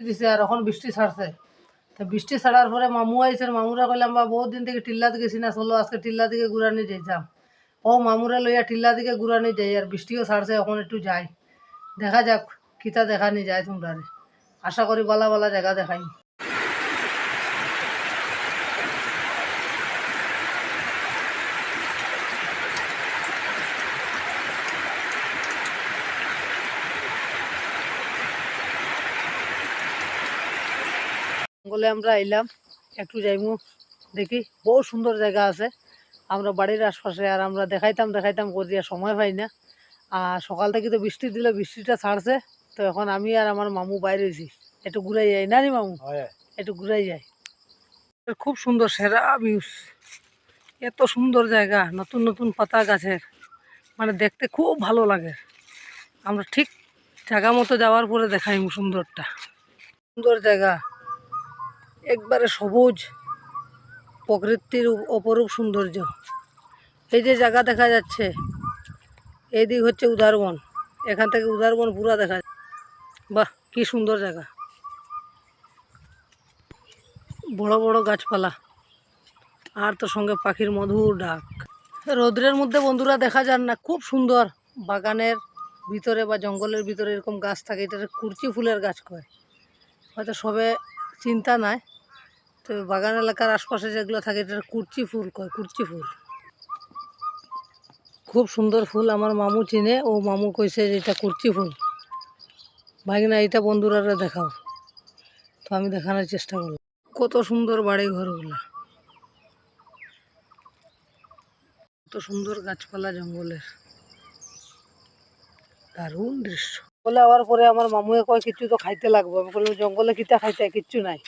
দিছে আর এখন বৃষ্টি ছাড়ছে তো বৃষ্টি ছাড়ার পরে মামু আইছে মামুরা কইলাম বা বহুত দিন থেকে টিল্লা গেছি না চলো, আজকে টিল্লা দিকে ঘুরানি যাইতাম ও মামুরা লইয়া টিল্লা দিকে ঘুরানি যাই আর বৃষ্টিও ছাড়ছে এখন একটু যাই দেখা যাক, কিতা দেখানি যায় তোমরা আশা করি বালা বালা জায়গা দেখাই জঙ্গলে আমরা আইলাম একটু যাইমু দেখি। বহু সুন্দর জায়গা আছে। আমরা বাড়ির আশপাশে আর আমরা দেখাইতাম দেখাইতাম করিয়া সময় পাই না। আর সকাল থেকে তো বৃষ্টি দিল বৃষ্টিটা ছাড়ছে। তো এখন আমি আর আমার মামু বাইরে হয়েছি। একটু ঘুরাই যাই না রে মামু? একটু ঘুরাই যাই। খুব সুন্দর সেরা ভিউস এত সুন্দর জায়গা নতুন নতুন পাতা গাছের। মানে দেখতে খুব ভালো লাগে। আমরা ঠিক জায়গা মতো যাওয়ার পরে দেখাই সুন্দরটা। সুন্দর জায়গা। একবারে সবুজ প্রকৃতির অপরূপ সৌন্দর্য। এই যে জায়গা দেখা যাচ্ছে, এই দিক হচ্ছে উদারবন। এখান থেকে উদারবন পুরা দেখা যায়। বাহ, কি সুন্দর জায়গা। বড় বড় গাছপালা। আর তো সঙ্গে পাখির মধুর ডাক। রৌদ্রের মধ্যে বন্ধুরা দেখা যান না, খুব সুন্দর। বাগানের ভিতরে বা জঙ্গলের ভিতরে এরকম গাছ থাকে এটা কুরচি ফুলের গাছ কয়। হয়তো সবে চিন্তা নাই। তো বাগান এলাকার আশপাশে যেগুলো থাকে এটা কুরচি ফুল কয়? কুরচি ফুল। খুব সুন্দর ফুল আমার মামু চিনে। ও মামু কইছে যে এটা কুরচি ফুল। ভাই না, এটা বন্ধুরা দেখাও। তো আমি দেখানোর চেষ্টা করলাম কত সুন্দর বাড়ি ঘরগুলা কত সুন্দর গাছপালা জঙ্গলের। দারুণ দৃশ্য। বলে আবার পরে আমার মামুয়ে কয় কিছু তো খাইতে লাগবো। আমি বললাম, জঙ্গলে কিটা খাইতে, কিচ্ছু নাই।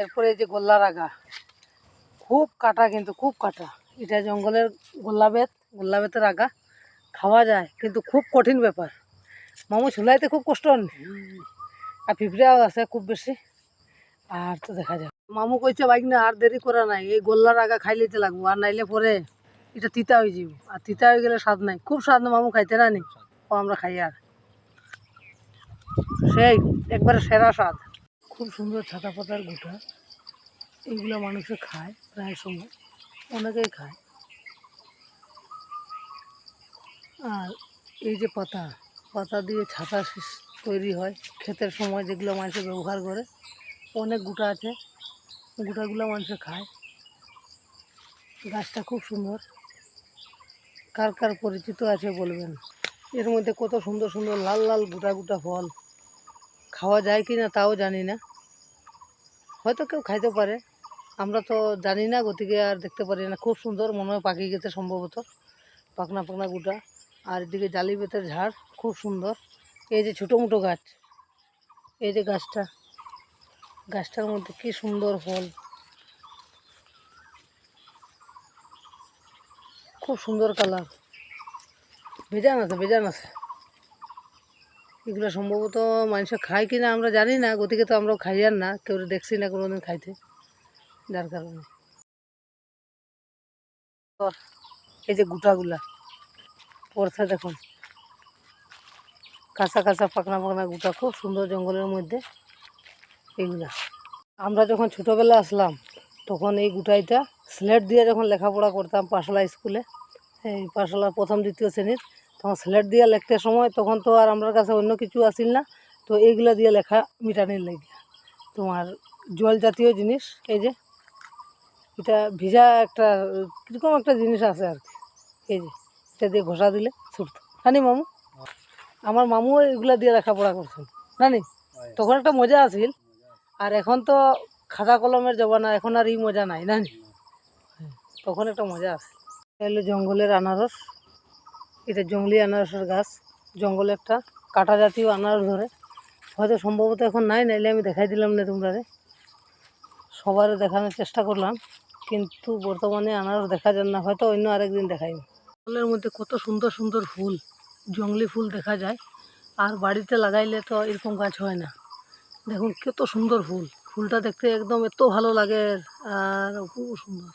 এরপরে যে গোল্লা রাগা, খুব কাটা কিন্তু, খুব কাটা। এটা জঙ্গলের গোল্লা বেত, গোল্লা বেতের আগা খাওয়া যায়, কিন্তু খুব কঠিন ব্যাপার। মামু ঝুলাইতে খুব কষ্ট হন। আর পিঁপড়াও আছে খুব বেশি। আর তো দেখা যায় মামু কইছে বাইক না, আর দেরি করা নাই। এই গোল্লার আগা খাই লইতে লাগবো। আর নাইলে পরে এটা তিতা হয়ে যাব আর তিতা হয়ে গেলে স্বাদ নাই। খুব স্বাদ মামু খাইতে না নি? আমরা খাই আর। সেই একবারে সেরা স্বাদ। খুব সুন্দর ছাতা পাতার গোটা। এইগুলো মানুষে খায় প্রায় সময়। অনেকেই খায়। আর এই যে পাতা পাতা দিয়ে ছাতা তৈরি হয় ক্ষেতের সময় যেগুলো মানুষে ব্যবহার করে, অনেক গোটা আছে। গোটাগুলো মানুষে খায়। গাছটা খুব সুন্দর। কার কার পরিচিত আছে বলবেন? এর মধ্যে কত সুন্দর সুন্দর লাল লাল গোটা গোটা ফল। খাওয়া যায় কি না তাও জানি না। হয়তো কেউ খাইতে পারে। আমরা তো জানি না, গতিকে আর দেখতে পারি না। খুব সুন্দর মনে হয় পাখি গেছে সম্ভবত। পাকনা পাকনা গোটা। আর এদিকে জালি বেতের ঝাড়, খুব সুন্দর। এই যে ছোটো মোটো গাছ। এই যে গাছটা। গাছটার মধ্যে কি সুন্দর ফল। খুব সুন্দর কালার। বেজান আছে বেজান আছে। এগুলো সম্ভবত মানুষ খায় কি না আমরা জানি না, গতিকে তো আমরা খাই আর না, কেউ দেখছি না কোনোদিন খাইতে, যার কারণে। এই যে গুটাগুলা, পড়ছে দেখুন। কাঁচা কাঁচা পাকনা পাকনা গুটা, খুব সুন্দর জঙ্গলের মধ্যে এইগুলা আমরা যখন ছোটোবেলা আসলাম, তখন এই গুটাইটা স্লেট দিয়ে যখন লেখাপড়া করতাম পাশলা স্কুলে, এই পাশলা প্রথম, দ্বিতীয় শ্রেণির তখন স্লেট দিয়ে লিখতে সময়, তখন তো আর আমার কাছে অন্য কিছু আসিল না। তো এইগুলা দিয়ে লেখা মিটানির লাগে তোমার জল জাতীয় জিনিস, এই যে, এটা ভিজা একটা, কীরকম একটা জিনিস আছে আর কি। এই যে, এটা দিয়ে ঘষা দিলে ছুটতো। জানি মামু? আমার মামুও এগুলা দিয়ে লেখাপড়া করছেন জানি তখন একটা মজা আছিল। আর এখন তো খাতা কলমের জমানা, এখন আর এই মজা নাই। জানি তখন একটা মজা আছে। এটা হলো জঙ্গলের আনারস। এটা জঙ্গলি আনারসের গাছ। জঙ্গলে একটা কাটা জাতীয় আনারস ধরে। হয়তো সম্ভবত এখন নাই, নাইলে আমি দেখাই দিলাম না তোমরা সবার দেখানোর চেষ্টা করলাম, কিন্তু বর্তমানে আনারস দেখা যায় না, হয়তো অন্য আরেকদিন দেখাই জঙ্গলের মধ্যে কত সুন্দর সুন্দর ফুল, জঙ্গলি ফুল দেখা যায়। আর বাড়িতে লাগাইলে তো এরকম গাছ হয় না। দেখুন কত সুন্দর ফুল। ফুলটা দেখতে একদম এত ভালো লাগে, আর খুব সুন্দর।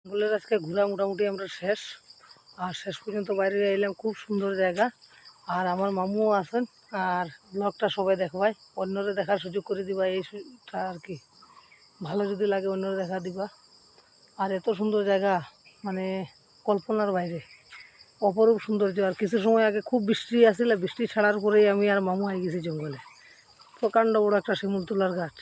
জঙ্গলের আজকে ঘোরা মোটামুটি আমরা শেষ। আর শেষ পর্যন্ত বাইরে এলাম, খুব সুন্দর জায়গা। আর আমার মামুও আছেন, আর ব্লগটা সবাই দেখবাই অন্যরা দেখার সুযোগ করে দিবা এইটা আর কি। ভালো যদি লাগে অন্যরা দেখা দিবা। আর এত সুন্দর জায়গা মানে কল্পনার বাইরে। অপরূপ সৌন্দর্য, আর কিছু সময় আগে খুব বৃষ্টি আসলে, বৃষ্টি ছাড়ার পরেই আমি আর মামু আই গেছি জঙ্গলে। প্রকাণ্ড বড় একটা শিমুল তুলার গাছ।